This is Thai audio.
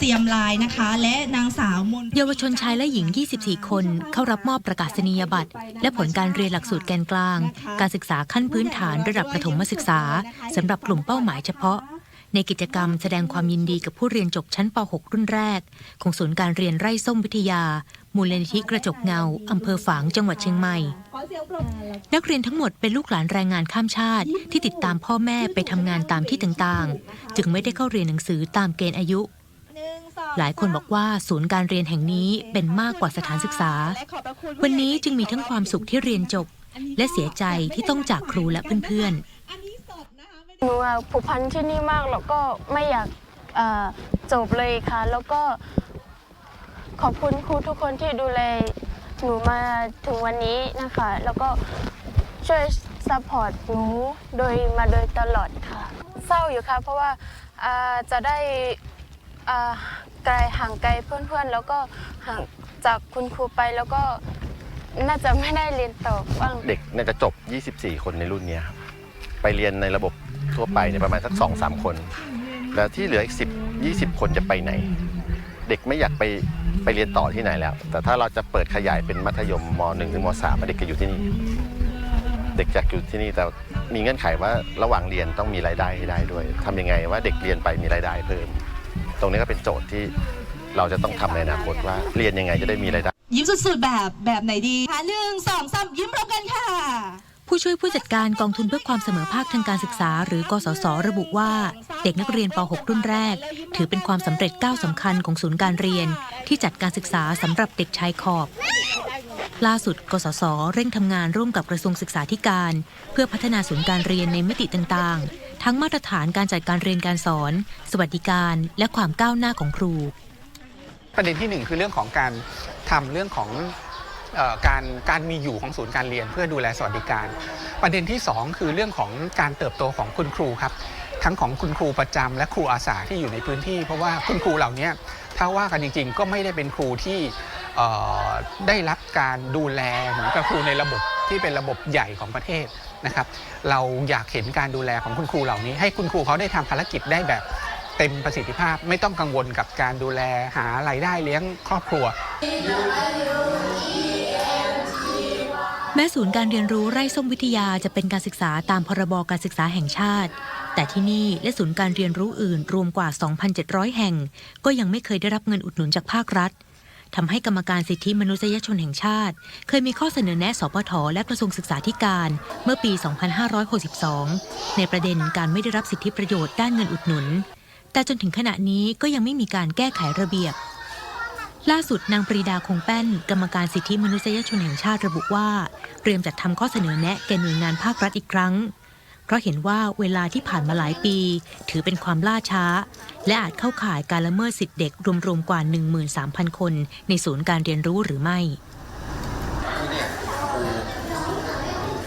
เซียมลายนะคะ และนางสาวมนเยาวชนชายและหญิง 24 คน เข้ารับมอบประกาศนียบัตร และผลการเรียนหลักสูตรแกนกลาง การศึกษาขั้นพื้นฐานระดับประถมศึกษาสำหรับกลุ่มเป้าหมายเฉพาะ ในกิจกรรมแสดงความยินดีกับผู้เรียนจบชั้นป .6 รุ่นแรก ของศูนย์การเรียนไร่ส้มวิทยา มูลนิธิกระจกเงาอำเภอฝางจังหวัดเชียงใหม่ นักเรียนทั้งหมดเป็นลูกหลานแรงงานข้ามชาติ ที่ติดตามพ่อแม่ไปทำงานตามที่ต่างๆ จึงไม่ได้เข้าเรียนหนังสือตามเกณฑ์อายุ หลายคนบอกว่าศูนย์การเรียนแห่งนี้เป็นมากกว่าสถานศึกษา วันนี้จึงมีทั้งความสุขที่เรียนจบ และเสียใจที่ต้องจากครูและเพื่อนๆหนูผูกพันที่นี่มากแล้วก็ไม่อยากจบเลยค่ะ แล้วก็ขอบคุณครูทุกคนที่ดูแลหนูมาถึงวันนี้นะคะ แล้วก็ช่วยซัพพอร์ตหนูโดยมาโดยตลอดค่ะ เศร้าอยู่ค่ะ เพราะว่าอ่าจะได้อ่า ไกลห่างไกลเพื่อนๆ แล้วก็ห่างจากคุณครูไปแล้วก็น่าจะไม่ได้เรียนต่อบ้างเด็กน่าจะจบ 24 คนในรุ่นเนี้ยครับไปเรียนในระบบทั่วไปเนี่ยประมาณสัก 2 3 คน แล้วที่เหลืออีก10 20 คนจะไปไหน เด็กไม่อยากไปไปเรียนต่อที่ไหนแล้ว แต่ถ้าเราจะเปิดขยายเป็นมัธยมม .1 ถึงม .3 เด็กก็อยู่ที่นี่ เด็กจากอยู่ที่นี่แต่มีเงื่อนไขว่าระหว่างเรียนต้องมีรายได้ให้ได้ด้วยทำยังไงว่าเด็กเรียนไปมีรายได้เพิ่ม ตรงนี้ก็เป็นโจทย์ที่เราจะต้องทำในอนาคตว่าเรียนยังไงจะได้มีรายได้ ยิ้มสุดๆแบบแบบไหนดีค่ะหนึ่งสองสามยิ้มพร้อมกันค่ะ ผู้ช่วยผู้จัดการกองทุนเพื่อความเสมอภาคทางการศึกษา หรือกสศระบุว่า เด็กนักเรียนป .6 รุ่นแรก ถือเป็นความสำเร็จก้าวสำคัญของศูนย์การเรียน ที่จัดการศึกษาสำหรับเด็กชายขอบ ล่าสุด กสศเร่งทำงานร่วมกับกระทรวงศึกษาธิการ เพื่อพัฒนาศูนย์การเรียนในมิติต่างๆ ทั้งมาตรฐานการจัดการเรียนการสอน สวัสดิการ และความก้าวหน้าของครู ประเด็นที่หนึ่งคือเรื่องของการทำเรื่องของออการการมีอยู่ของศูนย์การเรียนเพื่อดูแลสวัสดิการ ประเด็นที่สองคือเรื่องของการเติบโตของคุณครูครับ ทั้งของคุณครูประจำและครูอาสาที่อยู่ในพื้นที่ เพราะว่าคุณครูเหล่านี้ถ้าว่ากันจริง ๆ ก็ไม่ได้เป็นครูที่ ได้รับการดูแลเหมือนกับครูในระบบที่เป็นระบบใหญ่ของประเทศนะครับ เราอยากเห็นการดูแลของคุณครูเหล่านี้ ให้คุณครูเขาได้ทำภารกิจได้แบบเต็มประสิทธิภาพ ไม่ต้องกังวลกับการดูแลหารายได้เลี้ยงครอบครัว แม้ศูนย์การเรียนรู้ไร่ส้มวิทยาจะเป็นการศึกษาตามพรบการศึกษาแห่งชาติแต่ที่นี่และศูนย์การเรียนรู้อื่นรวมกว่า 2,700 แห่ง ก็ยังไม่เคยได้รับเงินอุดหนุนจากภาครัฐ ทำให้กรรมการสิทธิมนุษยชนแห่งชาติ เคยมีข้อเสนอแนะสปทและกระทรวงศึกษาธิการเมื่อปี 2562 ในประเด็นการไม่ได้รับสิทธิประโยชน์ด้านเงินอุดหนุน แต่จนถึงขณะนี้ก็ยังไม่มีการแก้ไขระเบียบ ล่าสุดนางปรีดาคงแป้น กรรมการสิทธิมนุษยชนแห่งชาติระบุว่า เตรียมจัดทำข้อเสนอแนะแก่หน่วยงานภาครัฐอีกครั้ง เพราะเห็นว่าเวลาที่ผ่านมาหลายปี ถือเป็นความล่าช้า และอาจเข้าข่ายการละเมิดสิทธิเด็กรวมๆกว่า 13,000 คน ในศูนย์การเรียนรู้หรือไม่